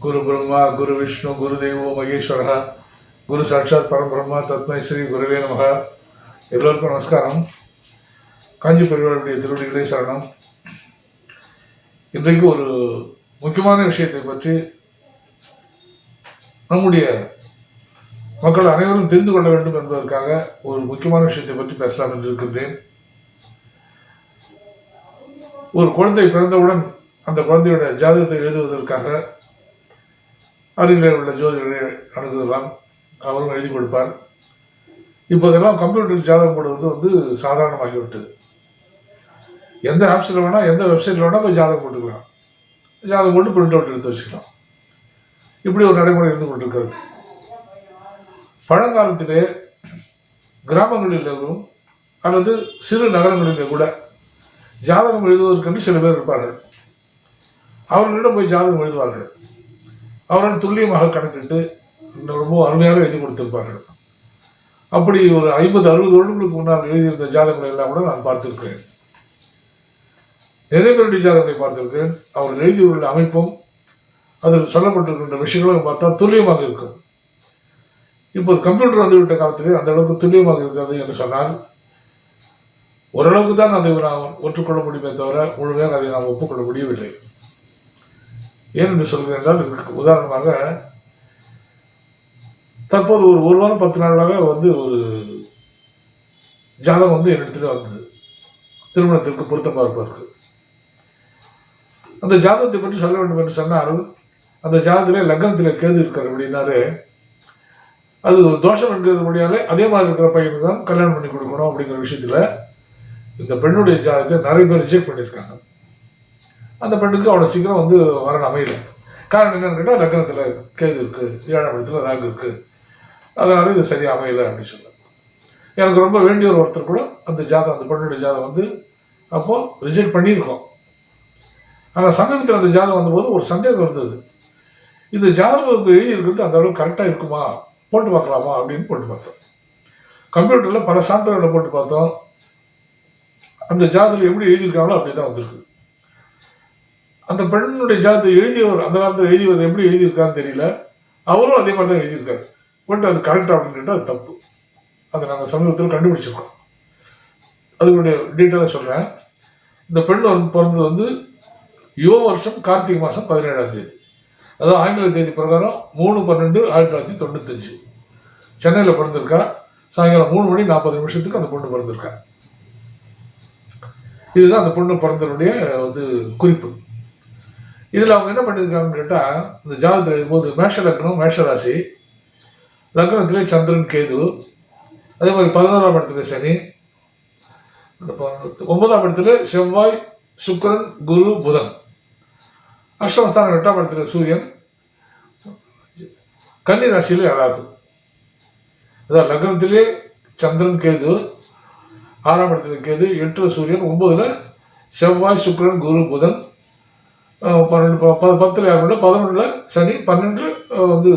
குரு பிரம்மா குரு விஷ்ணு குரு தெய்வோ மகேஸ்வரா குரு சாட்சாத் பரபிரம்மா தத்மை ஸ்ரீ குருவே நமக. எல்லோருக்கும் நமஸ்காரம். காஞ்சி பெரியவர்களுடைய திருவடிகளே சரணம். இன்றைக்கு ஒரு முக்கியமான விஷயத்தை பற்றி நம்முடைய மக்கள் அனைவரும் தெரிந்து கொள்ள வேண்டும் என்பதற்காக ஒரு முக்கியமான விஷயத்தை பற்றி பேசலாம் என்று இருக்கின்றேன். ஒரு குழந்தை பிறந்தவுடன் அந்த குழந்தையோட ஜாதகத்தை எழுதுவதற்காக அருகிலே உள்ள ஜோதிடரை அணுகுதலாம் அவரும் எழுதி கொடுப்பார். இப்போதெல்லாம் கம்ப்யூட்டர் ஜாதகம் போடுவது வந்து சாதாரணமாகிவிட்டது. எந்த ஆப்ஸில் வேணால் எந்த வெப்சைட்டில் வேணால் போய் ஜாதகம் போட்டுக்கலாம். ஜாதகம் போட்டு பிரிண்ட் அவுட் எடுத்து வச்சுக்கலாம். இப்படி ஒரு நடைமுறை இருந்து கொண்டிருக்கிறது. பழங்காலத்திலே கிராமங்களிலும் அல்லது சிறு நகரங்களிலே கூட ஜாதகம் எழுதுவதற்கென்று சில பேர் இருப்பார்கள். அவர்களிடம் போய் ஜாதகம் எழுதுவார்கள். அவர்கள் துல்லியமாக கணக்கிட்டு ரொம்ப அருமையாக எழுதி கொடுத்திருப்பார்கள். அப்படி ஒரு ஐம்பது அறுபது வருடங்களுக்கு முன்னால் எழுதியிருந்த ஜாதகங்களை எல்லாம் கூட நான் பார்த்திருக்கிறேன். நிறைய பேருடைய ஜாதகங்களை பார்த்திருக்கிறேன். அவர்கள் எழுதியுள்ள அமைப்பும் அதில் சொல்லப்பட்டிருக்கின்ற விஷயங்களும் பார்த்தா துல்லியமாக இருக்கும். இப்போது கம்ப்யூட்டர் வந்துவிட்ட காலத்திலே அந்த அளவுக்கு துல்லியமாக இருக்காது என்று சொன்னால் ஓரளவுக்கு தான் அதை நாம் ஒற்றுக்கொள்ள முடியுமே தவிர முழுமையாக அதை நாம் ஒப்புக்கொள்ள முடியவில்லை. ஏன் என்று சொல்கிறேன் என்றால் இதுக்கு உதாரணமாக தற்போது ஒரு ஒரு வாரம் பத்து நாளாக வந்து ஒரு ஜாதகம் வந்து என்னிடத்துல வந்தது. திருமணத்திற்கு பொருத்த இருப்பதற்கு. அந்த ஜாதகத்தை பற்றி சொல்ல வேண்டும் என்று சொன்னால் அந்த ஜாதகத்திலே லக்னத்தில் கேது இருக்கிற அப்படின்னாலே அது ஒரு தோஷம் இருக்கிறது முடியாலே அதே மாதிரி இருக்கிற பையனுக்கு தான் கல்யாணம் பண்ணி கொடுக்கணும் அப்படிங்கிற விஷயத்தில் இந்த பெண்ணுடைய ஜாதகத்தை நிறைய பேர் ரிஜெக்ட் பண்ணியிருக்காங்க. அந்த பெண்ணுக்கு அவ்வளோ சீக்கிரம் வந்து வரணும் அமையல. காரணம் என்னன்னு கேட்டால் லக்னத்தில் கேது இருக்குது ஏழாம் இடத்துல ராகு இருக்குது அதனால் இது சரியாக அமையலை அப்படின்னு சொல்லுவேன் எனக்கு ரொம்ப வேண்டிய ஒரு ஒருத்தர் கூட அந்த ஜாதகம் அந்த பெண்ணுடைய ஜாதகம் வந்து அப்போது ரிஜெக்ட் பண்ணியிருக்கோம். ஆனால் சமீபத்தில் அந்த ஜாதகம் வந்தபோது ஒரு சந்தேகம் இருந்தது. இந்த ஜாதகம் எழுதியிருக்கிறது அந்த அளவுக்கு கரெக்டாக இருக்குமா? போட்டு பார்க்கலாமா? அப்படின்னு போட்டு பார்த்தோம். கம்ப்யூட்டரில் பல சான்றுகளை போட்டு பார்த்தோம். அந்த ஜாதகம் எப்படி எழுதியிருக்காங்களோ அப்படி தான் வந்திருக்கு. அந்த பெண்ணுடைய ஜாதத்தை எழுதியவர் அந்த காலத்தில் எழுதியவர் எப்படி எழுதியிருக்கான்னு தெரியல. அவரும் அதே மாதிரி தான் எழுதியிருக்காரு. பட் அது கரெக்டாக அப்படின்னு கேட்டால் அது தப்பு. அதை நாங்கள் சமீபத்தில் கண்டுபிடிச்சிருக்கோம். அதனுடைய டீட்டெயிலாக சொல்கிறேன் இந்த பெண் வந்து பிறந்தது வந்து யோ வருஷம் கார்த்திகை மாதம் பதினேழாம் தேதி. அதாவது ஆங்கில தேதி பிரகாரம் மூணு பன்னெண்டு ஆயிரத்தி தொள்ளாயிரத்தி தொண்ணூத்தஞ்சு. சென்னையில் பிறந்திருக்கா. சாயங்காலம் மூணு மணி நாற்பது நிமிஷத்துக்கு அந்த பொண்ணு பிறந்திருக்கா. இதுதான் அந்த பொண்ணு பிறந்தனுடைய வந்து குறிப்பு. இதில் அவங்க என்ன பண்ணியிருக்காங்கன்னு கேட்டால் இந்த ஜாதகத்தில் எழுதும்போது மேஷ லக்னம் மேஷ ராசி லக்னத்திலே சந்திரன் கேது அதே மாதிரி பதினோராம் இடத்துல சனி ஒன்பதாம் இடத்துல செவ்வாய் சுக்கரன் குரு புதன். அஷ்டமஸ்தானம் எட்டாம் இடத்துல சூரியன். கன்னி ராசியிலே ராகு. அதான் லக்னத்திலே சந்திரன் கேது ஆறாம் இடத்துல கேது எட்டு சூரியன் ஒன்பதுல செவ்வாய் சுக்கிரன் குரு புதன். பன்னெண்டு ப- ப- யாரும் இல்லை. பதினொன்றில் சனி பன்னெண்டு வந்து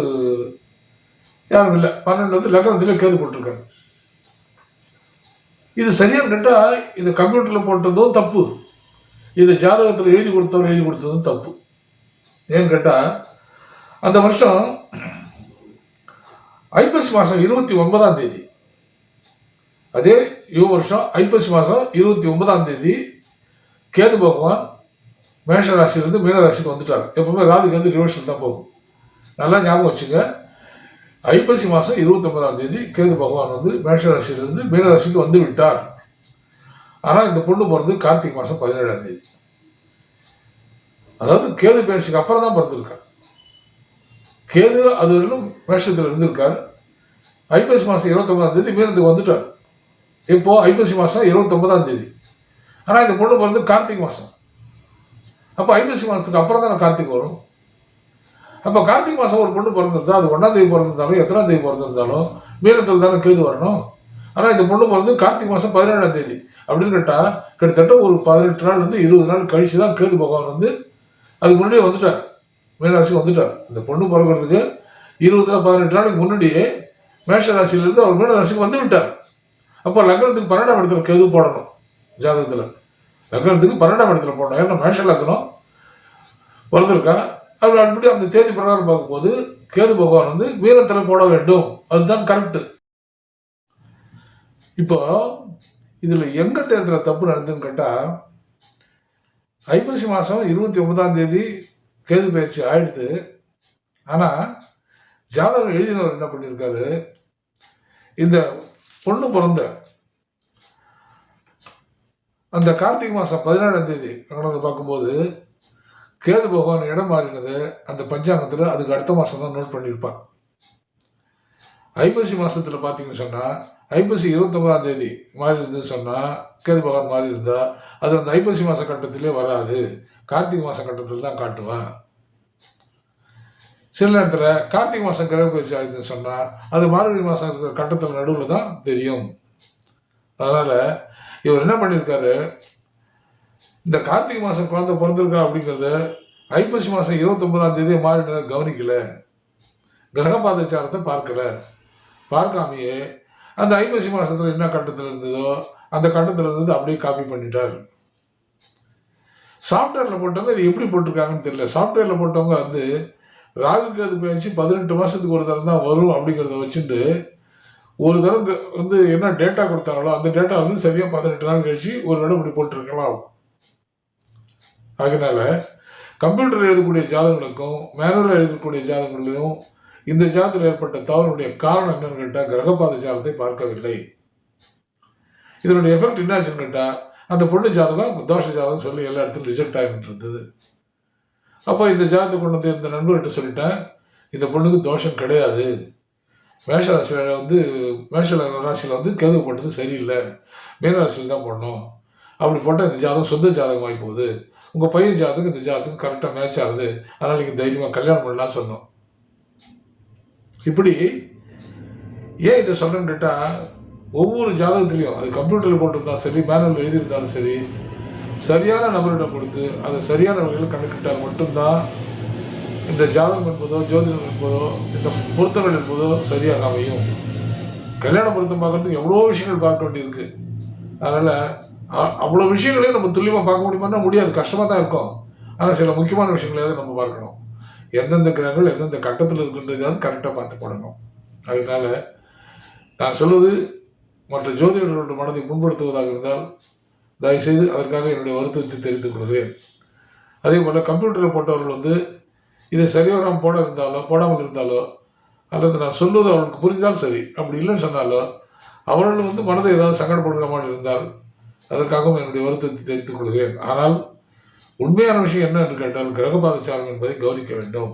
யாரும் இல்லை. பன்னெண்டு வந்து லக்னத்திலே கேது போட்டிருக்காங்க இது சரியாக கேட்டால் இது கம்ப்யூட்டரில் போட்டதும் தப்பு. இது ஜாதகத்தில் எழுதி கொடுத்தவர் எழுதி கொடுத்ததும் தப்பு. ஏன்னு கேட்டால் அந்த வருஷம் ஐப்பசி மாதம் இருபத்தி ஒன்பதாம் தேதி. அதே யு வருஷம் ஐப்பசி மாதம் இருபத்தி ஒன்பதாம் தேதி கேது பகவான் மேஷ ராசியிலிருந்து மீன ராசிக்கு வந்துட்டார் எப்பவுமே ராதுக்கு வந்து ரிவர்ஷன் தான் போகும். நல்லா ஞாபகம் வச்சுங்க. ஐப்பசி மாதம் இருபத்தொன்பதாம் தேதி கேது பகவான் வந்து மேஷ ராசியிலிருந்து மீன ராசிக்கு வந்து விட்டார். ஆனால் இந்த பொண்ணு பிறந்து கார்த்திகை மாதம் பதினேழாம் தேதி. அதாவது கேது பேசுக்கு அப்புறம் தான் பிறந்திருக்கார் கேது அது வரையிலும் மேஷத்தில் இருந்திருக்கார். ஐப்பசி மாதம் இருபத்தொன்பதாம் தேதி மீனத்துக்கு வந்துட்டார். இப்போது ஐப்பசி மாதம் இருபத்தொன்பதாம் தேதி. ஆனால் இந்த பொண்ணு பிறந்து கார்த்திகை மாதம் அப்போ ஐப்பசி மாதத்துக்கு அப்புறம் தானே கார்த்திகை வரும்? அப்போ கார்த்திகை மாதம் ஒரு பொண்ணு பிறந்திருந்தா அது ஒன்றாம் தேதி பிறந்திருந்தாலும் எத்தனாம் தேதி பிறந்திருந்தாலும் மீனத்தில் தானே கேது வரணும். ஆனால் இந்த பொண்ணு பிறந்து கார்த்திகை மாதம் பதினேழாம் தேதி. அப்படின்னு கேட்டால் கிட்டத்தட்ட ஒரு பதினெட்டு நாள் வந்து இருபது நாள் கழிச்சு தான் கேது பகவான் வந்து அதுக்கு முன்னாடியே வந்துட்டார். மீனராசி வந்துட்டார். இந்த பொண்ணு பிறக்கிறதுக்கு இருபது நாள் பதினெட்டு நாளைக்கு முன்னாடியே மேஷராசியிலேருந்து அவர் மீனராசிக்கு வந்து விட்டார். அப்போ லக்னத்துக்கு பன்னெண்டாம் இடத்துல கேது போடணும் ஜாதகத்தில். லக்னத்துக்கு பன்னெண்டாம் இடத்துல போடணும் ஏன்னா மேஷ லக்னம் பிறந்திருக்கா அப்படி அப்படி அந்த தேதி பிரகாரம் பார்க்கும்போது கேது பகவான் வந்து வீரத்தில் போட வேண்டும். அதுதான் கரெக்டு இப்போ இதில் எங்கே தேர்தலில் தப்பு நடந்ததுன்னு கேட்டால் ஐப்பசி மாதம் இருபத்தி ஒன்பதாம் தேதி கேது பயிற்சி ஆயிடுது. ஆனால் ஜாதகம் எழுதினவர் என்ன பண்ணியிருக்காரு இந்த பொண்ணு பிறந்த அந்த கார்த்திகை மாதம் பதினேழாம் தேதி நடந்து பார்க்கும்போது கேது பகவான் இடம் மாறினது அந்த பஞ்சாங்கத்தில் அதுக்கு அடுத்த மாதம் தான் நோட் பண்ணியிருப்பான் ஐப்பசி மாதத்தில் பார்த்தீங்கன்னு சொன்னால் ஐப்பசி இருபத்தொம்பதாம் தேதி மாறி இருந்ததுன்னு சொன்னால் கேது பகவான் மாறி இருந்தால் அது அந்த ஐப்பசி மாத கட்டத்திலே வராது. கார்த்திகை மாத கட்டத்தில் தான் காட்டுவான் சில நேரத்தில் கார்த்திகை மாதம் கிரக பயிற்சி ஆயிருந்துன்னு சொன்னால் அது மார்கழி மாதம் இருக்கிற கட்டத்தில் நடுவில் தான் தெரியும். அதனால் இவர் என்ன பண்ணியிருக்காரு? இந்த கார்த்திகை மாதம் குழந்தை பிறந்திருக்கா அப்படிங்கிறத ஐப்பசி மாதம் இருபத்தொன்பதாம் தேதி மாறிட்டதை கவனிக்கல. கிரகபாதச்சாரத்தை பார்க்கல. பார்க்காமையே அந்த ஐப்பசி மாதத்தில் என்ன கட்டத்தில் இருந்ததோ அந்த கட்டத்தில் இருந்தது அப்படியே காப்பி பண்ணிட்டார். சாஃப்ட்வேரில் போட்டவங்க இது எப்படி போட்டிருக்காங்கன்னு தெரியல. சாஃப்ட்வேரில் போட்டவங்க வந்து ராகுக்கு அது பயிற்சி பதினெட்டு மாதத்துக்கு ஒரு தரம் தான் வரும் அப்படிங்கிறத வச்சுட்டு ஒரு தடவை வந்து என்ன டேட்டா கொடுத்தாங்களோ அந்த டேட்டா வந்து சரியாக பதினெட்டு நாள் கழிச்சு ஒரு இடம் இப்படி போட்டிருக்கலாம். அதனால கம்ப்யூட்டர் எழுதக்கூடிய ஜாதகங்களுக்கும் மேனுவலில் எழுதக்கூடிய ஜாதகங்களையும் இந்த ஜாதத்தில் ஏற்பட்ட தவறுடைய காரணம் என்னன்னு கேட்டால் கிரகபாத ஜாதத்தை பார்க்கவில்லை. இதனுடைய எஃபெக்ட் என்னாச்சுன்னு கேட்டால் அந்த பொண்ணு ஜாதகம் தோஷ ஜாதகம் சொல்லி எல்லா இடத்துலையும் ரிஜெக்ட் ஆகிட்டு இருந்தது. அப்போ இந்த ஜாதகத்தை கொண்டு வந்து இந்த நண்பர்கிட்ட சொல்லிட்டேன் இந்த பொண்ணுக்கு தோஷம் கிடையாது. மேஷராசியில் வந்து மேஷ ராசியில் வந்து கேது போட்டது சரியில்லை. மேனராசியில் தான் போடணும். அப்படி போட்டால் இந்த ஜாதகம் சொந்த ஜாதகம் போகுது. உங்கள் பையன் ஜாதகம் இந்த ஜாதகம் கரெக்டாக மேட்ச் ஆகுது. அதனால் நீங்கள் தைரியமாக கல்யாணம் பண்ணலாம் சொன்னோம். இப்படி ஏன் இதை சொல்கிறேன்னு கேட்டால் ஒவ்வொரு ஜாதகத்துலேயும் அது கம்ப்யூட்டரில் போட்டிருந்தாலும் சரி மேனுவல் எழுதியிருந்தாலும் சரி சரியான நபரிடம் கொடுத்து அதை சரியான வகையில் கணக்கிட்டால் மட்டும்தான் இந்த ஜாதகம் என்பதோ ஜோதிடம் என்பதோ இந்த பொருத்தங்கள் என்பதோ சரியாக அமையும். கல்யாண பொருத்தம் பார்க்குறதுக்கு எவ்வளோ விஷயங்கள் பார்க்க வேண்டியிருக்கு. அதனால் அவ்வளோ விஷயங்களையும் நம்ம துல்லியமாக பார்க்க முடியுமான்னா முடியாது. கஷ்டமாக தான் இருக்கும். ஆனால் சில முக்கியமான விஷயங்களையாவது நம்ம பார்க்கணும். எந்தெந்த கிரகங்கள் எந்தெந்த கட்டத்தில் இருக்குன்றதாவது கரெக்டாக பார்த்து போடணும். அதனால் நான் சொல்வது மற்ற ஜோதிடர்களுடைய மனதை முன்படுத்துவதாக இருந்தால் தயவுசெய்து அதற்காக என்னுடைய வருத்தத்தை தெரிவித்துக் கொள்கிறேன். அதே போல் கம்ப்யூட்டரில் போட்டவர்கள் வந்து இதை சரியாக போட இருந்தாலோ போடாமல் இருந்தாலோ அல்லது நான் சொல்வது அவனுக்கு புரிந்தால் சரி. அப்படி இல்லைன்னு சொன்னாலோ அவர்கள் வந்து மனதை ஏதாவது சங்கடப்படுகிற மாதிரி இருந்தால் அதற்காகவும் என்னுடைய வருத்தத்தை தெரிவித்துக் கொள்கிறேன். ஆனால் உண்மையான விஷயம் என்ன என்று கேட்டால் கிரகபாதச்சாரம் என்பதை கவனிக்க வேண்டும்.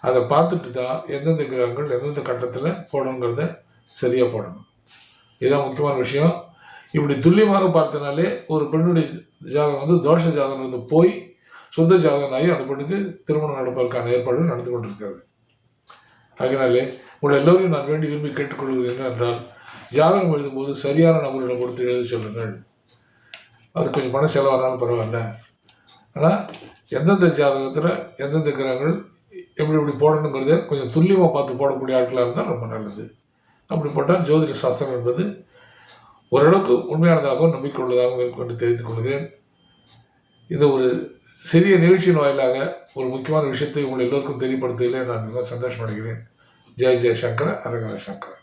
அதை பார்த்துட்டு தான் எந்தெந்த கிரகங்கள் எந்தெந்த கட்டத்தில் போடணுங்கிறத சரியாக போடணும். இதுதான் முக்கியமான விஷயம். இப்படி துல்லியமாக பார்த்தனாலே ஒரு பெண்ணுடைய ஜாதகம் வந்து தோஷ ஜாதகம் வந்து போய் சொந்த ஜாதகம் அந்த பெண்ணுக்கு திருமணம் நடப்பதற்கான ஏற்பாடு நடந்து கொண்டிருக்கிறது. அதனாலே உங்கள் எல்லோரையும் நான் வேண்டி விரும்பி கேட்டுக்கொள்வது என்னவென்றால் ஜாதகம் எழுதும்போது சரியான நபரிடம் கொடுத்து எழுத சொல்லுங்கள். அது கொஞ்சம் பண செலவானாலும் பரவாயில்ல. ஆனால் எந்தெந்த ஜாதகத்தில் எந்தெந்த கிரகங்கள் எப்படி எப்படி போடணுங்கிறத கொஞ்சம் துல்லியமாக பார்த்து போடக்கூடிய ஆட்களாக இருந்தால் ரொம்ப நல்லது. அப்படி போட்டால் ஜோதிட சாஸ்திரம் என்பது ஓரளவுக்கு உண்மையானதாகவும் நம்பிக்கை உள்ளதாகவும் இருக்கும் என்று தெரிவித்துக் கொள்கிறேன். இது ஒரு சிறிய நிகழ்ச்சியின் வாயிலாக ஒரு முக்கியமான விஷயத்தை உங்கள் எல்லோருக்கும் தெரியப்படுத்துவதிலே நான் மிகவும் சந்தோஷம் அடைகிறேன் ஜெய் ஜெய் சங்கர அரகர சங்கர